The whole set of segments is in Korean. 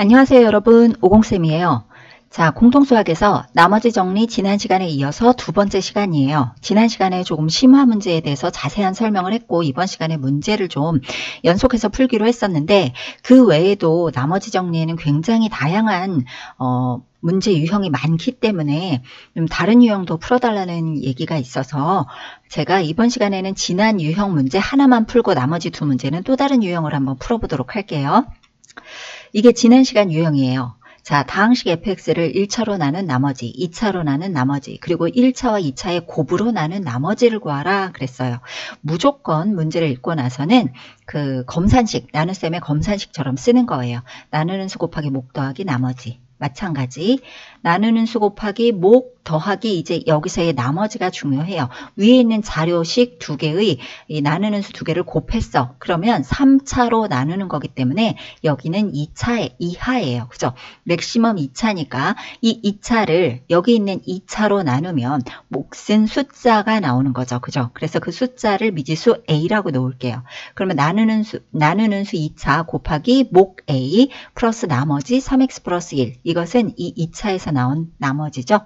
안녕하세요 여러분 오공쌤이에요. 자 공통수학에서 나머지 정리 지난 시간에 이어서 두 번째 시간이에요. 지난 시간에 조금 심화 문제에 대해서 자세한 설명을 했고 이번 시간에 문제를 좀 연속해서 풀기로 했었는데 그 외에도 나머지 정리에는 굉장히 다양한 어, 문제 유형이 많기 때문에 좀 다른 유형도 풀어달라는 얘기가 있어서 제가 이번 시간에는 지난 유형 문제 하나만 풀고 나머지 두 문제는 또 다른 유형을 한번 풀어보도록 할게요. 이게 지난 시간 유형이에요. 자, 다항식 fx를 1차로 나눈 나머지, 2차로 나눈 나머지, 그리고 1차와 2차의 곱으로 나눈 나머지를 구하라 그랬어요. 무조건 문제를 읽고 나서는 그 검산식, 나눗셈의 검산식처럼 쓰는 거예요. 나누는 수 곱하기 목 더하기 나머지. 마찬가지 나누는 수 곱하기 목 더하기 이제 여기서의 나머지가 중요해요. 위에 있는 자료식 두 개의 이 나누는 수 두 개를 곱했어. 그러면 3차로 나누는 거기 때문에 여기는 2차 이하예요. 그죠? 맥시멈 2차니까 이 2차를 여기 있는 2차로 나누면 몫은 숫자가 나오는 거죠. 그죠? 그래서 그 숫자를 미지수 A라고 놓을게요. 그러면 나누는 수 나누는 수 2차 곱하기 목 A 플러스 나머지 3x 플러스 1 이것은 이 2차에서 나온 나머지죠.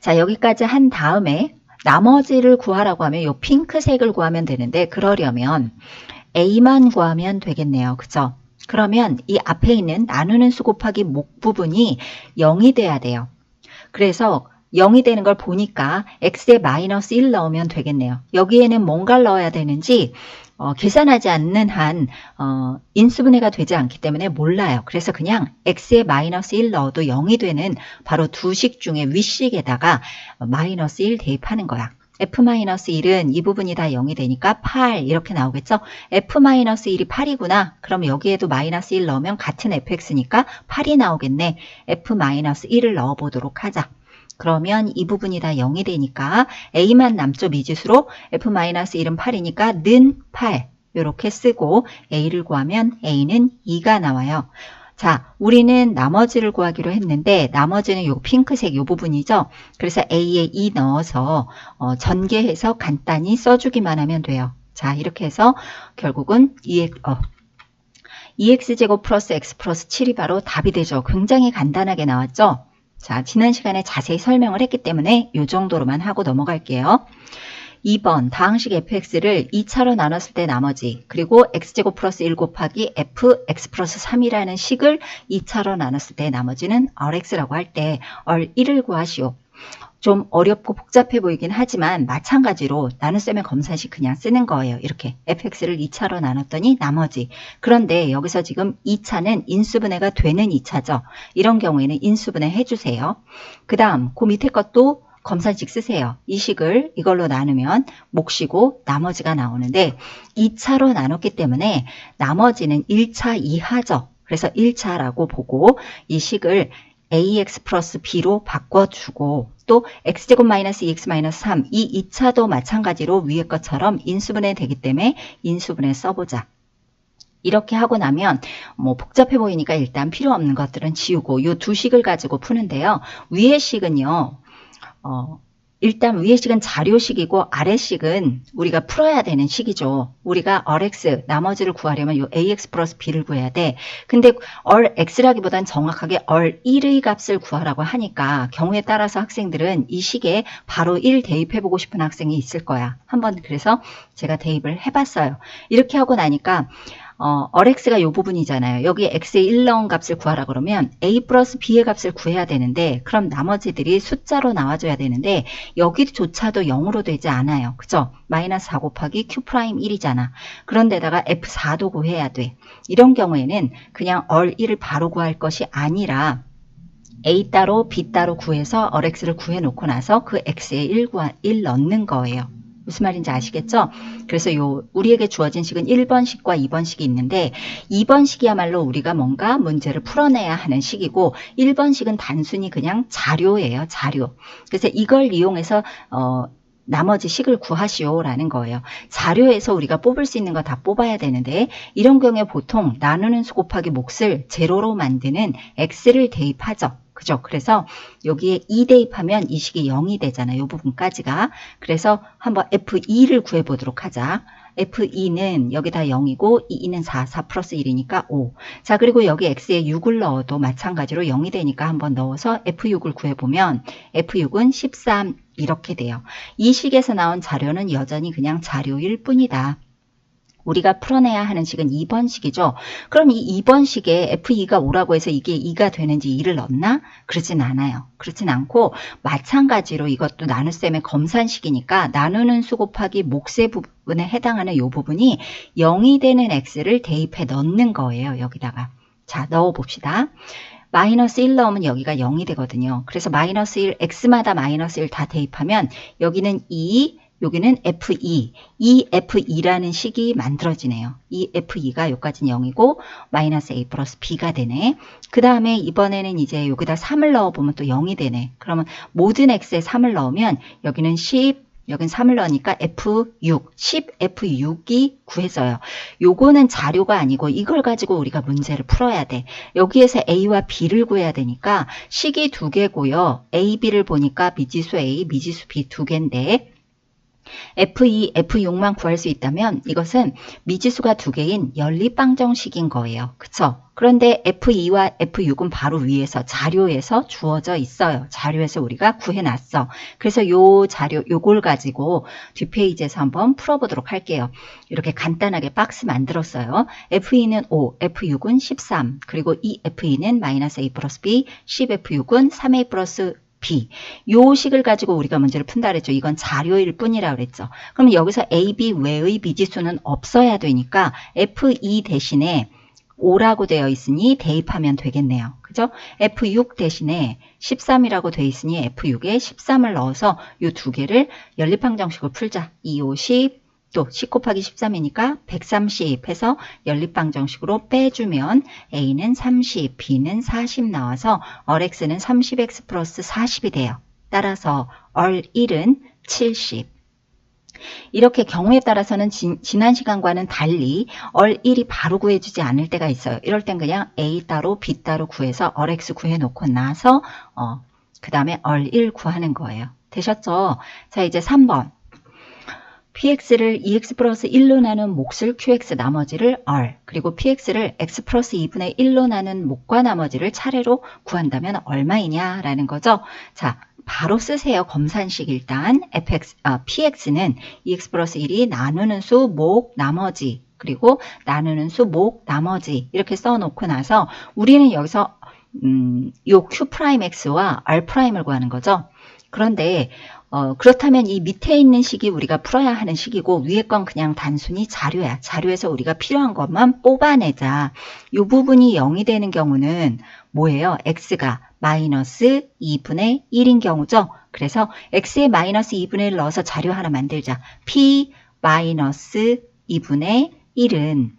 자, 여기까지 한 다음에 나머지를 구하라고 하면 이 핑크색을 구하면 되는데 그러려면 A만 구하면 되겠네요. 그죠? 그러면 이 앞에 있는 나누는 수 곱하기 목 부분이 0이 돼야 돼요. 그래서 0이 되는 걸 보니까 x에 마이너스 1 넣으면 되겠네요. 여기에는 뭔가를 넣어야 되는지 어, 계산하지 않는 한 어, 인수분해가 되지 않기 때문에 몰라요. 그래서 그냥 x에 마이너스 1 넣어도 0이 되는 바로 두 식 중에 윗식에다가 마이너스 1 대입하는 거야. f-1은 이 부분이 다 0이 되니까 8 이렇게 나오겠죠? f-1이 8이구나. 그럼 여기에도 마이너스 1 넣으면 같은 fx니까 8이 나오겠네. f-1을 넣어보도록 하자. 그러면 이 부분이 다 0이 되니까 a만 남죠 미지수로 f-1은 8이니까 는 8 이렇게 쓰고 a를 구하면 a는 2가 나와요. 자, 우리는 나머지를 구하기로 했는데 나머지는 요 핑크색 요 부분이죠. 그래서 a에 2 넣어서 어, 전개해서 간단히 써주기만 하면 돼요. 자, 이렇게 해서 결국은 2x, 어, 2x제곱 플러스 x 플러스 7이 바로 답이 되죠. 굉장히 간단하게 나왔죠. 자, 지난 시간에 자세히 설명을 했기 때문에 이 정도로만 하고 넘어갈게요. 2번 다항식 fx를 2차로 나눴을 때 나머지 그리고 x제곱 플러스 1 곱하기 f x 플러스 3이라는 식을 2차로 나눴을 때 나머지는 rx라고 할 때 r1을 구하시오. 좀 어렵고 복잡해 보이긴 하지만 마찬가지로 나눗셈의 검사식 그냥 쓰는 거예요. 이렇게 fx를 2차로 나눴더니 나머지. 그런데 여기서 지금 2차는 인수분해가 되는 2차죠. 이런 경우에는 인수분해 해주세요. 그 다음 그 밑에 것도 검사식 쓰세요. 이 식을 이걸로 나누면 몫이고 나머지가 나오는데 2차로 나눴기 때문에 나머지는 1차 이하죠. 그래서 1차라고 보고 이 식을 ax 플러스 b로 바꿔주고 또 x제곱 마이너스 2x 마이너스 3 이 2차도 마찬가지로 위의 것처럼 인수분해 되기 때문에 인수분해 써보자. 이렇게 하고 나면 뭐 복잡해 보이니까 일단 필요 없는 것들은 지우고 이 두 식을 가지고 푸는데요. 위의 식은요. 어, 일단 위의 식은 자료식이고 아래 식은 우리가 풀어야 되는 식이죠. 우리가 rx 나머지를 구하려면 요 ax 플러스 b를 구해야 돼. 근데 rx라기보단 정확하게 r1의 값을 구하라고 하니까 경우에 따라서 학생들은 이 식에 바로 1 대입해 보고 싶은 학생이 있을 거야. 한번 그래서 제가 대입을 해 봤어요. 이렇게 하고 나니까 어, rx가 이 부분이잖아요. 여기 x의 1 넣은 값을 구하라 그러면 a 플러스 b의 값을 구해야 되는데 그럼 나머지들이 숫자로 나와줘야 되는데 여기조차도 0으로 되지 않아요. 그죠? 마이너스 4 곱하기 q 프라임 1이잖아. 그런데다가 f4도 구해야 돼. 이런 경우에는 그냥 r1을 바로 구할 것이 아니라 a 따로 b 따로 구해서 rx를 구해놓고 나서 그 x에 1, 구하, 1 넣는 거예요. 무슨 말인지 아시겠죠? 그래서 요 우리에게 주어진 식은 1번 식과 2번 식이 있는데 2번 식이야말로 우리가 뭔가 문제를 풀어내야 하는 식이고 1번 식은 단순히 그냥 자료예요. 자료. 그래서 이걸 이용해서 어 나머지 식을 구하시오라는 거예요. 자료에서 우리가 뽑을 수 있는 거 다 뽑아야 되는데 이런 경우에 보통 나누는 수 곱하기 몫을 제로로 만드는 x를 대입하죠. 그죠? 그래서 여기에 2 대입하면 이 식이 0이 되잖아요. 이 부분까지가. 그래서 한번 F2를 구해보도록 하자. F2는 여기다 0이고 2는 4, 4 플러스 1이니까 5. 자, 그리고 여기 X에 6을 넣어도 마찬가지로 0이 되니까 한번 넣어서 F6을 구해보면 F6은 13 이렇게 돼요. 이 식에서 나온 자료는 여전히 그냥 자료일 뿐이다. 우리가 풀어내야 하는 식은 2번 식이죠. 그럼 이 2번 식에 F2가 5라고 해서 이게 2가 되는지 2를 넣나? 그렇진 않아요. 그렇진 않고 마찬가지로 이것도 나눗셈의 검산식이니까 나누는 수 곱하기 몫의 부분에 해당하는 이 부분이 0이 되는 x를 대입해 넣는 거예요. 여기다가. 자, 넣어봅시다. 마이너스 1 넣으면 여기가 0이 되거든요. 그래서 마이너스 1, x마다 마이너스 1 다 대입하면 여기는 2, 여기는 F2, 이 F2라는 식이 만들어지네요. 이 F2가 여기까지는 0이고 마이너스 A 플러스 B가 되네. 그 다음에 이번에는 이제 여기다 3을 넣어보면 또 0이 되네. 그러면 모든 X에 3을 넣으면 여기는 10, 여긴 3을 넣으니까 F6, 10F6이 구해져요. 요거는 자료가 아니고 이걸 가지고 우리가 문제를 풀어야 돼. 여기에서 A와 B를 구해야 되니까 식이 두 개고요. A, B를 보니까 미지수 A, 미지수 B 두 개인데 F2, F6만 구할 수 있다면 이것은 미지수가 두 개인 연립방정식인 거예요. 그쵸? 그런데 F2와 F6은 바로 위에서 자료에서 주어져 있어요. 자료에서 우리가 구해놨어. 그래서 요 자료, 요걸 가지고 뒷페이지에서 한번 풀어보도록 할게요. 이렇게 간단하게 박스 만들었어요. F2는 5, F6은 13, 그리고 이 F2는 마이너스 A 플러스 B, 10F6은 3A 플러스 B. 요 식을 가지고 우리가 문제를 푼다 그랬죠. 이건 자료일 뿐이라 그랬죠. 그럼 여기서 A, B 외의 미지수는 없어야 되니까 F2 대신에 5라고 되어 있으니 대입하면 되겠네요. 그죠? F6 대신에 13이라고 되어 있으니 F6에 13을 넣어서 이두 개를 연립방정식을 풀자. 2, 5, 10, 또 10 곱하기 13이니까 130 해서 연립방정식으로 빼주면 A는 30, B는 40 나와서 얼X는 30X 플러스 40이 돼요. 따라서 얼1은 70. 이렇게 경우에 따라서는 지, 난 시간과는 달리 얼1이 바로 구해주지 않을 때가 있어요. 이럴 땐 그냥 A 따로 B 따로 구해서 얼X 구해놓고 나서 어, 그 다음에 얼1 구하는 거예요. 되셨죠? 자 이제 3번. Px를 2x 플러스 1로 나눈 몫을 qx 나머지를 r 그리고 px를 x 플러스 2분의 1로 나눈 몫과 나머지를 차례로 구한다면 얼마이냐 라는 거죠. 자 바로 쓰세요. 검산식 일단 fx, 아, px는 2x 플러스 1이 나누는 수몫 나머지 그리고 나누는 수몫 나머지 이렇게 써놓고 나서 우리는 여기서 음, 요 q 프라임 x와 r 프라임을 구하는 거죠. 그런데 어, 그렇다면 이 밑에 있는 식이 우리가 풀어야 하는 식이고 위에 건 그냥 단순히 자료야. 자료에서 우리가 필요한 것만 뽑아내자. 이 부분이 0이 되는 경우는 뭐예요? x가 마이너스 2분의 1인 경우죠. 그래서 x에 마이너스 2분의 1 넣어서 자료 하나 만들자. p 마이너스 2분의 1은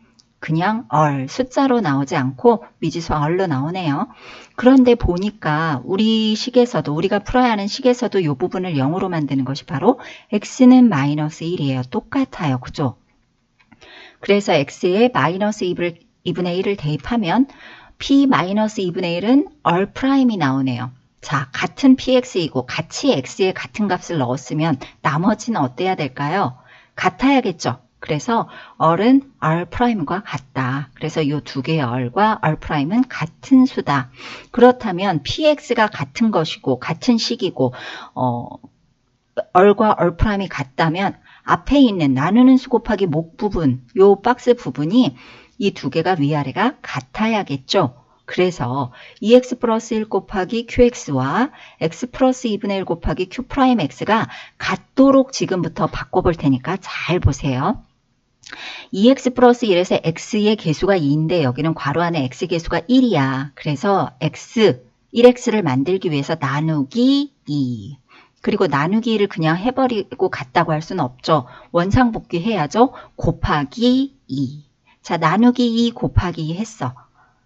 그냥 얼 숫자로 나오지 않고 미지수 얼로 나오네요. 그런데 보니까 우리 식에서도 우리가 풀어야 하는 식에서도 이 부분을 0으로 만드는 것이 바로 x는 마이너스 1이에요. 똑같아요. 그죠? 그래서 x에 마이너스 2분의 1을 대입하면 p 마이너스 2분의 1은 얼 프라임이 나오네요. 자, 같은 px이고 같이 x에 같은 값을 넣었으면 나머지는 어때야 될까요? 같아야겠죠. 그래서 얼은 r 프라임과 같다. 그래서 이 두 개의 얼과 r 프라임은 같은 수다. 그렇다면 px가 같은 것이고 같은 식이고 어, 얼과 r 프라임이 같다면 앞에 있는 나누는 수 곱하기 목 부분, 요 박스 부분이 이 두 개가 위아래가 같아야겠죠. 그래서 2x 플러스 1 곱하기 qx와 x 플러스 2분의 1 곱하기 q 프라임 x가 같도록 지금부터 바꿔볼 테니까 잘 보세요. 2x 플러스 1에서 x의 개수가 2인데 여기는 괄호 안에 x 개수가 1이야. 그래서 x, 1x를 만들기 위해서 나누기 2. 그리고 나누기 1을 그냥 해버리고 같다고 할 수는 없죠. 원상복귀 해야죠. 곱하기 2. 자, 나누기 2 곱하기 2 했어.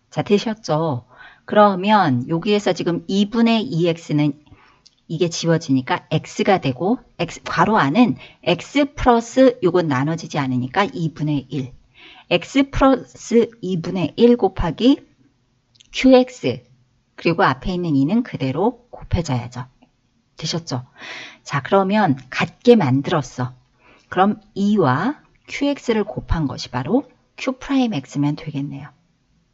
자, 되셨죠? 그러면 여기에서 지금 2분의 2x는 이게 지워지니까 x가 되고 x 괄호 안은 x 플러스 요건 나눠지지 않으니까 2분의 1 x 플러스 2분의 1 곱하기 qx 그리고 앞에 있는 2는 그대로 곱해져야죠. 되셨죠? 자 그러면 같게 만들었어. 그럼 2와 qx를 곱한 것이 바로 q 프라임 x면 되겠네요.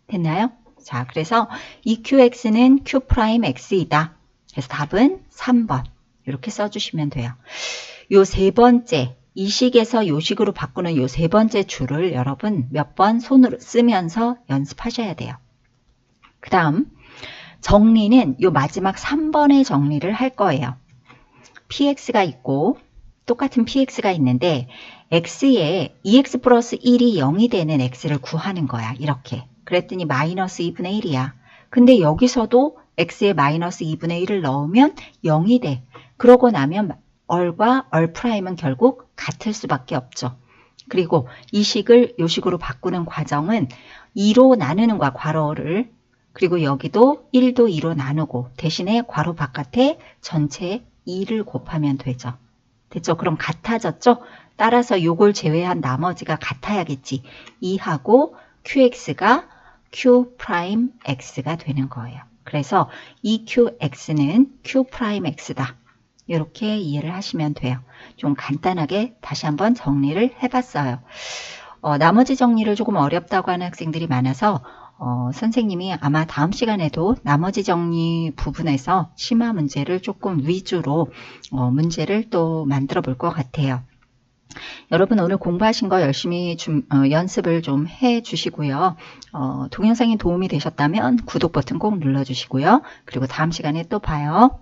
됐나요? 자, 그래서 이 qx는 q 프라임 x이다. 그래서 답은 3번. 이렇게 써주시면 돼요. 요 세 번째, 이 식에서 요 식으로 바꾸는 요 세 번째 줄을 여러분 몇 번 손으로 쓰면서 연습하셔야 돼요. 그 다음, 정리는 요 마지막 3번의 정리를 할 거예요. px가 있고, 똑같은 px가 있는데, x에 2x 플러스 1이 0이 되는 x를 구하는 거야. 이렇게. 그랬더니 마이너스 2분의 1이야. 근데 여기서도 x에 마이너스 2분의 1을 넣으면 0이 돼. 그러고 나면 얼과 얼 프라임은 결국 같을 수밖에 없죠. 그리고 이 식을 요 식으로 바꾸는 과정은 2로 나누는 거야, 괄호를. 그리고 여기도 1도 2로 나누고 대신에 괄호 바깥에 전체 2를 곱하면 되죠. 됐죠? 그럼 같아졌죠? 따라서 요걸 제외한 나머지가 같아야겠지. 2하고 qx가 q 프라임 x가 되는 거예요. 그래서 이 qx는 q 프라임 x다. 이렇게 이해를 하시면 돼요. 좀 간단하게 다시 한번 정리를 해봤어요. 어, 나머지 정리를 조금 어렵다고 하는 학생들이 많아서 어, 선생님이 아마 다음 시간에도 나머지 정리 부분에서 심화 문제를 조금 위주로 어, 문제를 또 만들어 볼 것 같아요. 여러분 오늘 공부하신 거 열심히 좀, 어, 연습을 좀 해 주시고요. 어, 동영상이 도움이 되셨다면 구독 버튼 꼭 눌러 주시고요. 그리고 다음 시간에 또 봐요.